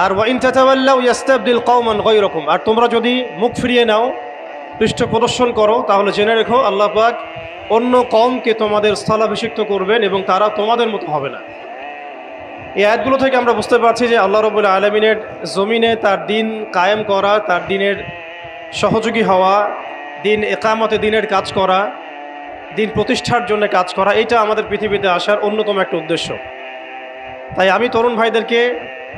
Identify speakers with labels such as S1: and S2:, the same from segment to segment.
S1: আর wine তাতাওয়াল্লাউ ইয়াস্তাবদিল কওমান গায়রাকুম। আর তোমরা যদি মুখ ফিরিয়ে নাও, পৃষ্ঠ প্রদর্শন করো, তাহলে জেনে রেখো, আল্লাহ পাক অন্য কমকে তোমাদের স্থলাভিষিক্ত করবেন এবং তারা তোমাদের মতো হবে না। এই আয়াতগুলো থেকে আমরা বুঝতে পারছি যে আল্লাহ রবুল্লা আলমিনের জমিনে তার দিন কায়েম করা, তার দিনের সহযোগী হওয়া, দিন একামতে দিনের কাজ করা, দিন প্রতিষ্ঠার জন্য কাজ করা, এটা আমাদের পৃথিবীতে আসার অন্যতম একটা উদ্দেশ্য। তাই আমি তরুণ ভাইদেরকে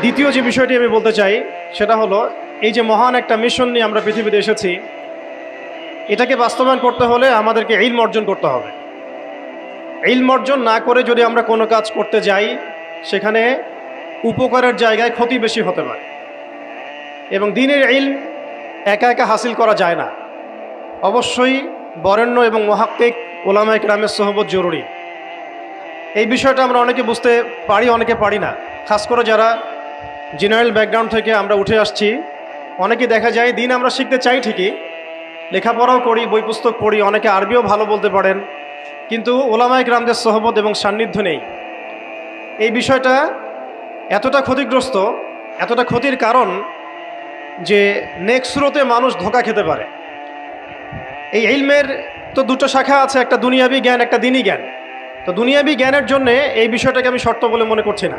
S1: দ্বিতীয় যে বিষয়টি আমি বলতে চাই, সেটা হলো এই যে মহান একটা মিশন নিয়ে আমরা পৃথিবীতে এসেছি, এটাকে বাস্তবায়ন করতে হলে আমাদেরকে ইলম অর্জন করতে হবে। ইলম অর্জন না করে যদি আমরা কোনো কাজ করতে যাই, সেখানে উপকারের জায়গায় ক্ষতি বেশি হতে পারে। এবং দিনের ইলম একা একা হাসিল করা যায় না। অবশ্যই বরেণ্য এবং মহাক্কিক ওলামায় গ্রামের সহবত জরুরি। এই বিষয়টা আমরা অনেকে বুঝতে পারি, অনেকে পারি না। খাস করে যারা জেনারেল ব্যাকগ্রাউন্ড থেকে আমরা উঠে আসছি। অনেকে দেখা যায় দিন আমরা শিখতে চাই ঠিকই, লেখাপড়াও করি, বই পুস্তক পড়ি, অনেকে আরবিও ভালো বলতে পারেন, কিন্তু ওলামায় গ্রামদের সহবত এবং সান্নিধ্য নেই। এই বিষয়টা এতটা ক্ষতিগ্রস্ত, এতটা ক্ষতির কারণ যে নেক্সট মানুষ ধোকা খেতে পারে। এই ইলমের তো দুটো শাখা আছে, একটা দুনিয়াবি জ্ঞান, একটা দিনই জ্ঞান। তো দুনিয়াবি জ্ঞানের জন্যে এই বিষয়টাকে আমি শর্ত বলে মনে করছি না।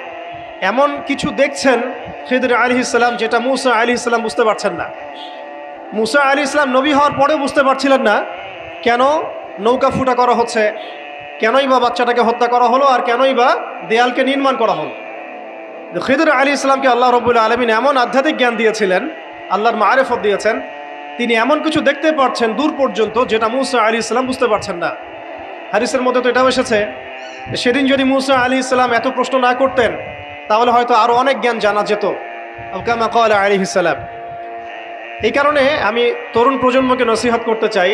S1: এমন কিছু দেখছেন খেদুর আলী ইসলাম যেটা মুসা আলী ইসলাম বুঝতে পারছেন না। মুসা আলী ইসলাম নবী হওয়ার পরেও বুঝতে পারছিলেন না কেন নৌকা ফুটা করা হচ্ছে, কেনই বা বাচ্চাটাকে হত্যা করা হলো আর কেনই বা দেয়ালকে নির্মাণ করা হলো। খিদুর আলী ইসলামকে আল্লাহ রবুল্লা আলমিন এমন আধ্যাত্মিক জ্ঞান দিয়েছিলেন, আল্লাহর মারেফত দিয়েছেন, তিনি এমন কিছু দেখতে পারছেন দূর পর্যন্ত যেটা মুসা আলী ইসলাম বুঝতে পারছেন না। হারিসের মধ্যে তো এটাও এসেছে সেদিন যদি মুসা আলী ইসলাম এত প্রশ্ন না করতেন তাহলে হয়তো আরও অনেক জ্ঞান জানা যেত। আলকামা কল আলী ইসালাম এই কারণে আমি তরুণ প্রজন্মকে নসিহত করতে চাই।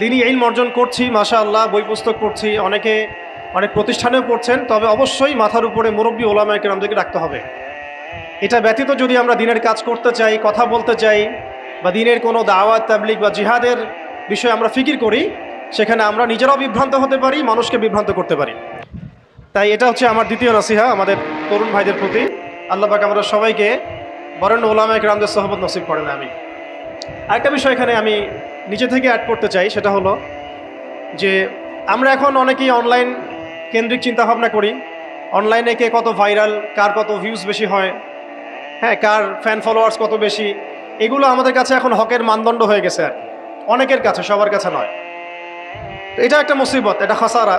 S1: দিনই এই অর্জন করছি মাশা আল্লাহ বই পুস্তক পড়ছি, অনেকে অনেক প্রতিষ্ঠানেও পড়ছেন, তবে অবশ্যই মাথার উপরে মুরব্বী ওলামায়কে আমাদেরকে রাখতে হবে। এটা ব্যতীত যদি আমরা দিনের কাজ করতে চাই, কথা বলতে চাই, বা দিনের কোনো দাওয়াত তাবলিক বা জিহাদের বিষয়ে আমরা ফিকির করি, সেখানে আমরা নিজেরাও বিভ্রান্ত হতে পারি, মানুষকে বিভ্রান্ত করতে পারি। তাই এটা হচ্ছে আমার দ্বিতীয় নসিহা আমাদের তরুণ ভাইদের প্রতি। আল্লাহ পাক আমরা সবাইকে বরেণ্য ওলামায়ক রামদের সহবত নসিব করেন আমি আরেকটা বিষয় এখানে আমি নিজে থেকে অ্যাড করতে চাই, সেটা হলো যে আমরা এখন অনেকেই অনলাইন কেন্দ্রিক চিন্তাভাবনা করি। অনলাইনে কে কত ভাইরাল কার কত ভিউজ বেশি হয় হ্যাঁ কার ফ্যান ফলোয়ার্স কত বেশি, এগুলো আমাদের কাছে এখন হকের মানদণ্ড হয়ে গেছে আর অনেকের কাছে, সবার কাছে নয়। তো এটা একটা মুসিবত, এটা খাসারা।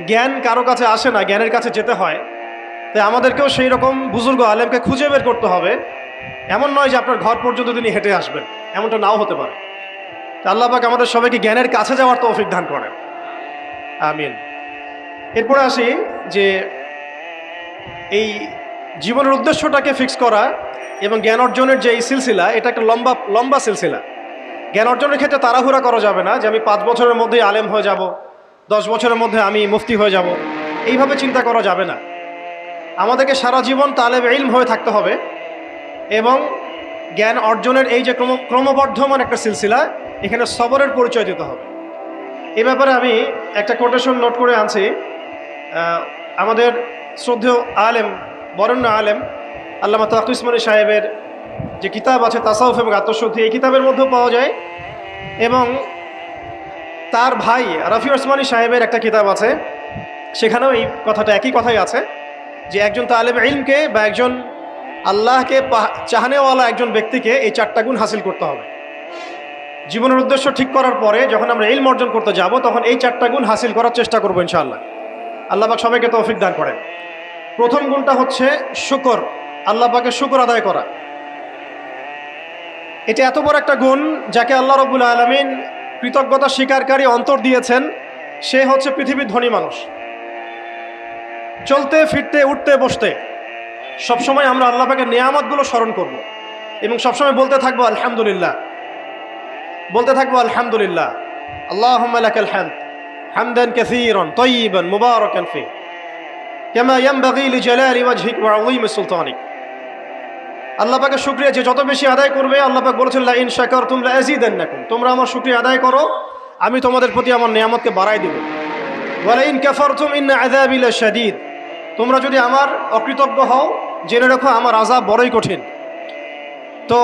S1: জ্ঞান কারও কাছে আসে না, জ্ঞানের কাছে যেতে হয়। তাই আমাদেরকেও সেই রকম বুজুর্গ আলেমকে খুঁজে বের করতে হবে। এমন নয় যে আপনার ঘর পর্যন্ত তিনি হেঁটে আসবেন, এমনটা নাও হতে পারে। তা আল্লাহ পাক আমাদের সবাইকে জ্ঞানের কাছে যাওয়ার তৌফিক দান করেন। আমিন। এরপরে আসি যে এই জীবনের উদ্দেশ্যটাকে ফিক্স করা এবং জ্ঞান অর্জনের যে এই সিলসিলা, এটা একটা লম্বা লম্বা সিলসিলা। জ্ঞান অর্জনের ক্ষেত্রে তাড়াহুড়া করা যাবে না যে আমি পাঁচ বছরের মধ্যেই আলেম হয়ে যাব। দশ বছরের মধ্যে আমি মুফতি হয়ে যাব। এইভাবে চিন্তা করা যাবে না। আমাদেরকে সারা জীবন তালেব ইলম হয়ে থাকতে হবে এবং জ্ঞান অর্জনের এই যে ক্রম, ক্রমবর্ধমান একটা সিলসিলা, এখানে সবরের পরিচয় দিতে হবে। এ ব্যাপারে আমি একটা কোটেশন নোট করে আনছি। আমাদের শ্রদ্ধেয় আলেম, বরণ্য আলেম, আল্লামা তাক ইসমানী সাহেবের যে কিতাব আছে, তাসাউফ এবং আত্মশুদ্ধি, এই কিতাবের মধ্যেও পাওয়া যায়। এবং তার ভাই রফি ওসমানী সাহেবের একটা কিতাব আছে। সেখানেও এই কথাটা, একই কথাই আছে যে একজন তালেব ইলমকে বা একজন আল্লাহকে চাহানেওয়ালা একজন ব্যক্তিকে এই চারটা গুণ হাসিল করতে হবে। জীবনের উদ্দেশ্য ঠিক করার পরে যখন আমরা ইলম অর্জন করতে যাব, তখন এই চারটা গুণ হাসিল করার চেষ্টা করব ইনশাআল্লাহ। আল্লাহ পাক সবাইকে তৌফিক দান করেন। প্রথম গুণটা হচ্ছে শুকর, আল্লাহ পাকে শুকর আদায় করা। এটা এত বড় একটা গুণ যাকে আল্লাহ রবুল আলমিন কৃতজ্ঞতা স্বীকারকারী অন্তর দিয়েছেন, সে হচ্ছে পৃথিবীর ধনী মানুষ। চলতে, ফিরতে, উঠতে, বসতে, সবসময় আমরা আল্লাহ পাকের নিয়ামতগুলো স্মরণ করব এবং সবসময় বলতে থাকব, আলহামদুলিল্লাহ। বলতে থাকব, আলহামদুলিল্লাহ। আল্লাহ হামদ, হামদান কাসীরান, তাইয়িবান, মুবারাকান ফি ইয়ানবাগি লিজালালি ওয়াজহিক ওয়া আযীমি সুলতানিক। আল্লাহ পাকের শুকরিয়া যে যত বেশি আদায় করবে, আল্লাহ পাক বলেছেন ইন শাকারতুম লা আযীদান্নাকুম। তোমরা আমার শুকরিয়া আদায় করো, আমি তোমাদের প্রতি আমার নিয়ামতকে বাড়াই দেব। ইন কাফারতুম ইন্না আযাবি লাশাদীদ তোমরা যদি আমার অকৃতজ্ঞ হও, জেনে রাখো আমার আযাব বড়ই কঠিন। তো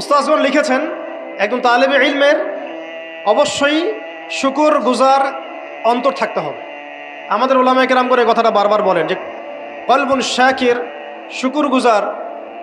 S1: উস্তাজগণ লিখেছেন, একজন তালেবে ইলমের অবশ্যই শুকুর গুজার অন্তর থাকতে হবে। আমাদের ওলামায় কেরাম করে কথাটা বারবার বলেন যে, কলবুন শাকির, শুকুর গুজার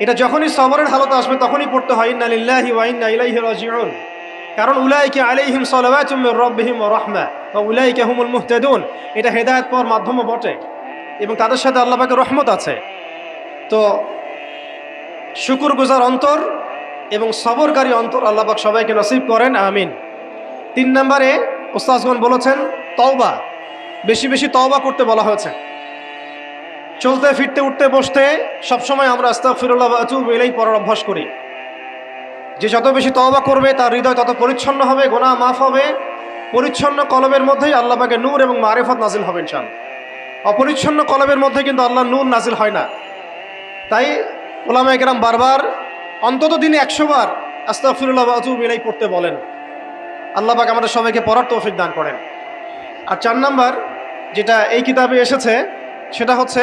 S1: এটা যখনই সবরের হালত আসবে তখনই পড়তে হয়, ইন্না লিল্লাহি ওয়া ইন্না ইলাইহি রাজিউন। কারণ উলাইকে আলাইহিম সালাওয়াতুম মির রাব্বিহিম ওয়া রাহমা ওয়া উলাইকা হুমুল মুহতাদুন। এটা হেদায়েত পাওয়ার মাধ্যমও বটে এবং তাদের সাথে আল্লাহ পাকের রহমত আছে। তো শুকুর গুজার অন্তর এবং সবরকারী অন্তর আল্লাহ পাক সবাইকে নসিব করেন, আমিন। তিন নম্বরে ওস্তাজগণ বলেছেন, তওবা। বেশি বেশি তওবা করতে বলা হয়েছে। চলতে, ফিরতে, উঠতে, বসতে, সবসময় আমরা আস্তাগফিরুল্লাহ ওয়া আতুবু ইলাইহি পড়ার অভ্যাস করি। যে যত বেশি তওবা করবে, তার হৃদয় তত পরিচ্ছন্ন হবে গোনা মাফ হবে। পরিচ্ছন্ন কলবের মধ্যেই আল্লাহ পাকে নূর এবং মারিফত নাজিল হবেন চান অপরিচ্ছন্ন কলবের মধ্যে কিন্তু আল্লাহ নূর নাজিল হয় না। তাই ওলামা একরাম বারবার অন্তত দিনে একশো বার আস্তাফিরুল্লাহ আতুব ইলাই পড়তে বলেন। আল্লাহ পাক আমাদের সবাইকে পড়ার তৌফিক দান করেন। আর চার নাম্বার যেটা এই কিতাবে এসেছে, সেটা হচ্ছে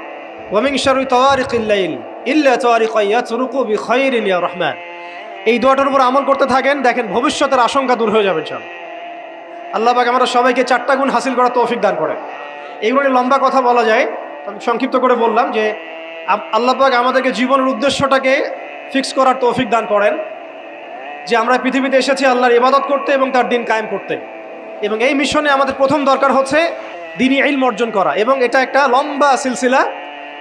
S1: ওয়ামিং শারুই তোয়ারিক ইল্লাইল ইল্লা তোয়ারিক ইয়াতরুকু বিখাইর ইলিয়া রহমান এই দোয়াটার উপর আমল করতে থাকেন, দেখেন ভবিষ্যতের আশঙ্কা দূর হয়ে যাবে সব আল্লাহ আমরা সবাইকে চারটা গুণ হাসিল করার তৌফিক দান করে এইগুলো লম্বা কথা বলা যায়, আমি সংক্ষিপ্ত করে বললাম যে আল্লাহ আমাদেরকে জীবনের উদ্দেশ্যটাকে ফিক্স করার তৌফিক দান করেন, যে আমরা পৃথিবীতে এসেছি আল্লাহর ইবাদত করতে এবং তার দিন কায়েম করতে। এবং এই মিশনে আমাদের প্রথম দরকার হচ্ছে দিনই আইল অর্জন করা, এবং এটা একটা লম্বা সিলসিলা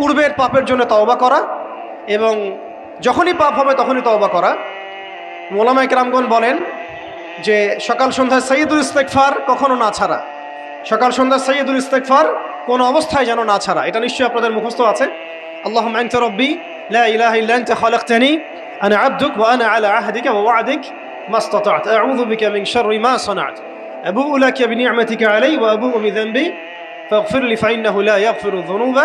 S1: পূর্বের পাপের জন্য তওবা করা এবং যখনই পাপ হবে তখনই তওবা করা। মোলামা ইকরামগণ বলেন যে সকাল সন্ধ্যায় সৈয়দুল ইস্তেকফার কখনও না ছাড়া। সকাল সন্ধ্যায় সৈয়দুল ইস্তেকফার কোনো অবস্থায় যেন না ছাড়া। এটা নিশ্চয়ই আপনাদের মুখস্থ আছে। আল্লাহ মাইনতে রব্বি লাহনি আনে আব্দুক ওয়ান আলা আহদিক ওয়াদিক মাস্তাত আউযু বিকা মিন শাররি মা সানাত। আবু উলাকা বিনিআমাতিকা আলাই ওয়া আবু বিযানবি, ফাগফির লি ফাইন্নাহু লা ইয়াগফিরু যুনুবা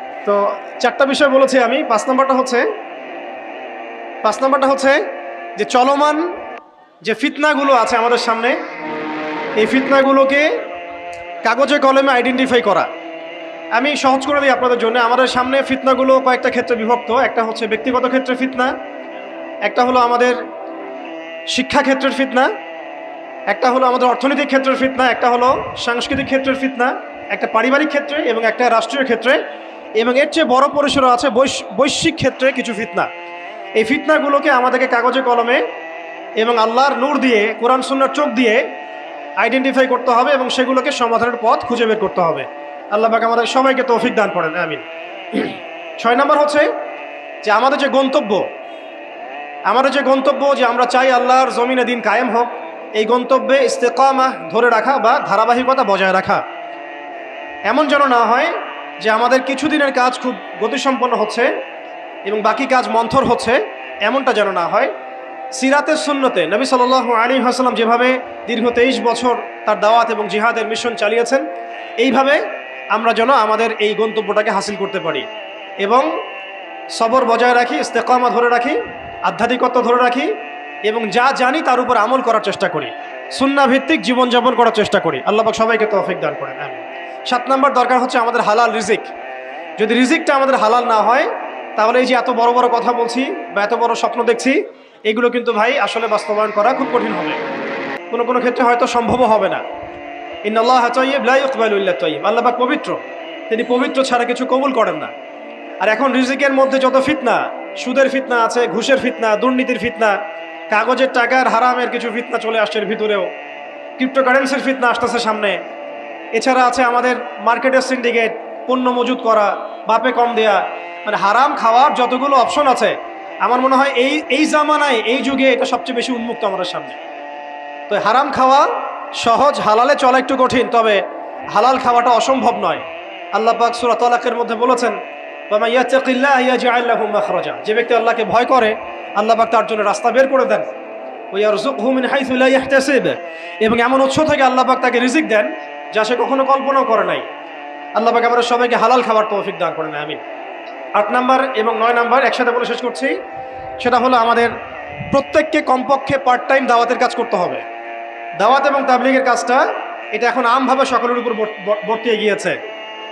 S1: তো চারটা বিষয় বলেছি আমি। পাঁচ নম্বরটা হচ্ছে, পাঁচ নম্বরটা হচ্ছে যে চলমান যে ফিতনাগুলো আছে আমাদের সামনে, এই ফিতনাগুলোকে কাগজে কলমে আইডেন্টিফাই করা। আমি সহজ করে দিই আপনাদের জন্য। আমাদের সামনে ফিতনাগুলো কয়েকটা ক্ষেত্রে বিভক্ত। একটা হচ্ছে ব্যক্তিগত ক্ষেত্রে ফিতনা, একটা হলো আমাদের শিক্ষা ক্ষেত্রের ফিতনা, একটা হলো আমাদের অর্থনৈতিক ক্ষেত্রের ফিতনা, একটা হলো সাংস্কৃতিক ক্ষেত্রের ফিতনা, একটা পারিবারিক ক্ষেত্রে এবং একটা রাষ্ট্রীয় ক্ষেত্রে। এবং এর চেয়ে বড় পরিসরে আছে বৈশ- বৈশ্বিক ক্ষেত্রে কিছু ফিতনা। এই ফিতনাগুলোকে আমাদেরকে কাগজে কলমে এবং আল্লাহর নূর দিয়ে, কোরআন সুন্নার চোখ দিয়ে আইডেন্টিফাই করতে হবে এবং সেগুলোকে সমাধানের পথ খুঁজে বের করতে হবে। আল্লাহ পাক আমাদের সবাইকে তৌফিক দান করেন, আমিন। ছয় নম্বর হচ্ছে যে আমাদের যে গন্তব্য, আমাদের যে গন্তব্য যে আমরা চাই আল্লাহর জমিনে দিন কায়েম হোক, এই গন্তব্যে ইস্তেকামা ধরে রাখা বা ধারাবাহিকতা বজায় রাখা। এমন যেন না হয় যে আমাদের কিছুদিনের কাজ খুব গতিসম্পন্ন হচ্ছে এবং বাকি কাজ মন্থর হচ্ছে, এমনটা যেন না হয়। সিরাতের সুন্নতে নবী সাল আলী হাসলাম যেভাবে দীর্ঘ তেইশ বছর তার দাওয়াত এবং জিহাদের মিশন চালিয়েছেন, এইভাবে আমরা যেন আমাদের এই গন্তব্যটাকে হাসিল করতে পারি এবং সবর বজায় রাখি, ইস্তেকামা ধরে রাখি আধ্যাত্মিকত্ব ধরে রাখি এবং যা জানি তার উপর আমল করার চেষ্টা করি। সুন্না ভিত্তিক জীবনযাপন করার চেষ্টা করি। আল্লাহবাক সবাইকে তৌফিক দান করেন। আমি সাত নম্বর দরকার হচ্ছে আমাদের হালাল রিজিক। যদি রিজিকটা আমাদের হালাল না হয়, তাহলে এই যে এত বড় বড় কথা বলছি বা এত বড় স্বপ্ন দেখছি, এগুলো কিন্তু ভাই আসলে বাস্তবায়ন করা খুব কঠিন হবে। কোনো কোনো ক্ষেত্রে হয়তো সম্ভবও হবে না। ইন্নআল্লাহ তৈব লাই ইকবালুল্লাহ তৈব আল্লাহবাক পবিত্র। তিনি পবিত্র ছাড়া কিছু কবুল করেন না। আর এখন রিজিকের মধ্যে যত ফিতনা, সুদের ফিতনা আছে, ঘুষের ফিতনা, দুর্নীতির ফিতনা, কাগজের টাকার হারামের কিছু ফিতনা চলে আসছে ভিতরেও। ক্রিপ্টোকারেন্সির ফিতনা আসতেছে সামনে। এছাড়া আছে আমাদের মার্কেটের সিন্ডিকেট পণ্য মজুত করা, বাপে কম দেয়া। মানে হারাম খাওয়ার যতগুলো অপশন আছে, আমার মনে হয় এই এই জামানায়, এই যুগে এটা সবচেয়ে বেশি উন্মুক্ত আমাদের সামনে। তো হারাম খাওয়া সহজ, হালালে চলা একটু কঠিন, তবে হালাল খাওয়াটা অসম্ভব নয়। আল্লাহ পাক সুরা তলাকের মধ্যে বলেছেন যে ব্যক্তি আল্লাহকে ভয় করে, আল্লাহ পাক তার জন্য রাস্তা বের করে দেন। লা এবং এমন উৎস থেকে আল্লাহ পাক তাকে রিজিক দেন যা সে কখনো কল্পনাও করে নাই। আল্লাহ পাক আমরা সবাইকে হালাল খাবার তৌফিক দান করেন, আমিন। আট নাম্বার এবং নয় নাম্বার একসাথে বলে শেষ করছি। সেটা হলো আমাদের প্রত্যেককে কমপক্ষে পার্ট টাইম দাওয়াতের কাজ করতে হবে। দাওয়াত এবং তাবলিগের কাজটা, এটা এখন আমভাবে সকলের উপর বর্ত- বর্ত- বর্তিয়ে গিয়েছে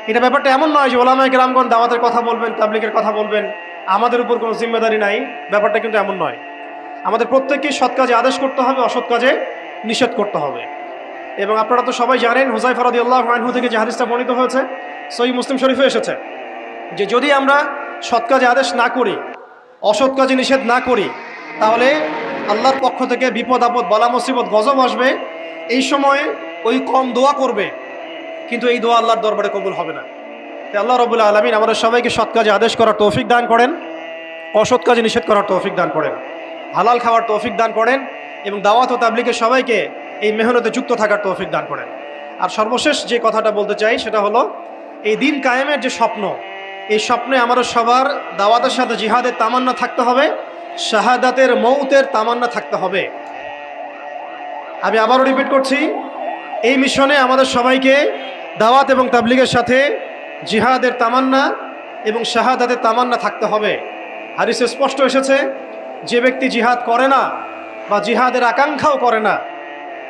S1: এটা ব্যাপারটা এমন নয় যে ওলামায় গ্রামগণ দাওয়াতের কথা বলবেন, তাবলিগের কথা বলবেন, আমাদের উপর কোনো জিম্মেদারি নাই, ব্যাপারটা কিন্তু এমন নয়। আমাদের প্রত্যেককেই সৎ কাজে আদেশ করতে হবে, অসৎ কাজে নিষেধ করতে হবে। এবং আপনারা তো সবাই জানেন হুজাই ফরাদি আল্লাহ আনহু থেকে যে হাদিসটা বর্ণিত হয়েছে সই মুসলিম শরীফে এসেছে, যে যদি আমরা সৎ কাজে আদেশ না করি, অসৎ কাজে নিষেধ না করি, তাহলে আল্লাহর পক্ষ থেকে বিপদ, আপদ, বালা, মুসিবত, গজব আসবে, এই সময়ে ওই কম দোয়া করবে, কিন্তু এই দোয়া আল্লাহর দরবারে কবুল হবে না। তাই আল্লাহ রবুল্লা আলমিন আমাদের সবাইকে সৎ কাজে আদেশ করার তৌফিক দান করেন, অসৎ কাজে নিষেধ করার তৌফিক দান করেন, হালাল খাওয়ার তৌফিক দান করেন এবং দাওয়াত ও তাবলিকে সবাইকে এই মেহনতে যুক্ত থাকার তৌফিক দান করেন। আর সর্বশেষ যে কথাটা বলতে চাই, সেটা হলো, এই দিন কায়েমের যে স্বপ্ন, এই স্বপ্নে আমাদের সবার দাওয়াতের সাথে জিহাদের তামান্না থাকতে হবে, শাহাদাতের মৌতের তামান্না থাকতে হবে। আমি আবারও রিপিট করছি, এই মিশনে আমাদের সবাইকে দাওয়াত এবং তাবলিগের সাথে জিহাদের তামান্না এবং শাহাদাতের তামান্না থাকতে হবে। হারিসে স্পষ্ট এসেছে, যে ব্যক্তি জিহাদ করে না বা জিহাদের আকাঙ্ক্ষাও করে না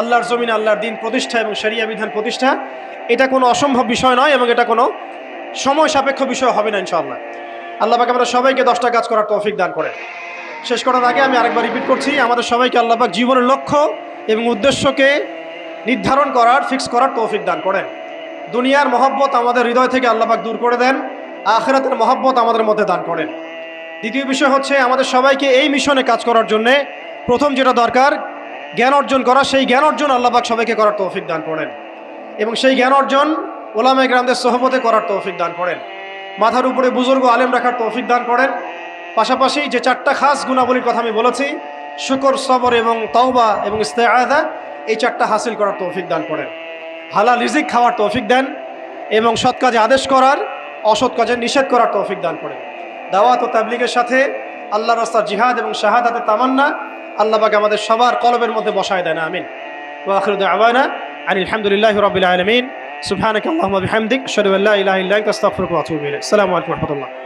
S1: আল্লাহর জমিন, আল্লাহর দিন প্রতিষ্ঠা এবং শরিয়া বিধান প্রতিষ্ঠা, এটা কোনো অসম্ভব বিষয় নয় এবং এটা কোনো সময় সাপেক্ষ বিষয় হবে না ইনশাআল্লাহ। আল্লাহ পাক আমরা সবাইকে দশটা কাজ করার তৌফিক দান করেন। শেষ করার আগে আমি আরেকবার রিপিট করছি, আমাদের সবাইকে আল্লাপাক জীবনের লক্ষ্য এবং উদ্দেশ্যকে নির্ধারণ করার ফিক্স করার তৌফিক দান করেন। দুনিয়ার মহব্বত আমাদের হৃদয় থেকে আল্লাপাক দূর করে দেন, আখেরাতের মহব্বত আমাদের মধ্যে দান করেন। দ্বিতীয় বিষয় হচ্ছে আমাদের সবাইকে এই মিশনে কাজ করার জন্যে প্রথম যেটা দরকার জ্ঞান অর্জন করা, সেই জ্ঞান অর্জন আল্লাপাক সবাইকে করার তৌফিক দান করেন। এবং সেই জ্ঞান অর্জন ওলামা গ্রামদের সহমতে করার তৌফিক দান করেন। মাথার উপরে বুজুর্গ আলেম রাখার তৌফিক দান করেন। পাশাপাশি যে চারটা খাস গুণাবলীর কথা আমি বলেছি, শুকর, সবর এবং তওবা এবং ইস্তেআদা এই চারটা হাসিল করার তৌফিক দান করেন। হালাল রিজিক খাওয়ার তৌফিক দেন এবং সৎ কাজে আদেশ করার, অসৎ কাজে নিষেধ করার তৌফিক দান করেন। দাওয়াত ও তাবলিগের সাথে আল্লাহ রাস্তার জিহাদ এবং শাহাদাতে তামান্না আল্লাহবাকে আমাদের সবার কলবের মধ্যে বসায় দেন আমিন। ওয়াখরুদ আওয়ানা আর আলহামদুলিল্লাহ রবিল আলমিন। সুফহানক আল্লাহ হামদিক শরুল্লাহ ইলাহ ইল্লাহ তাস্তাফরুক ওয়াতুবিল আসসালামু আলাইকুম রহমতুল্লাহ।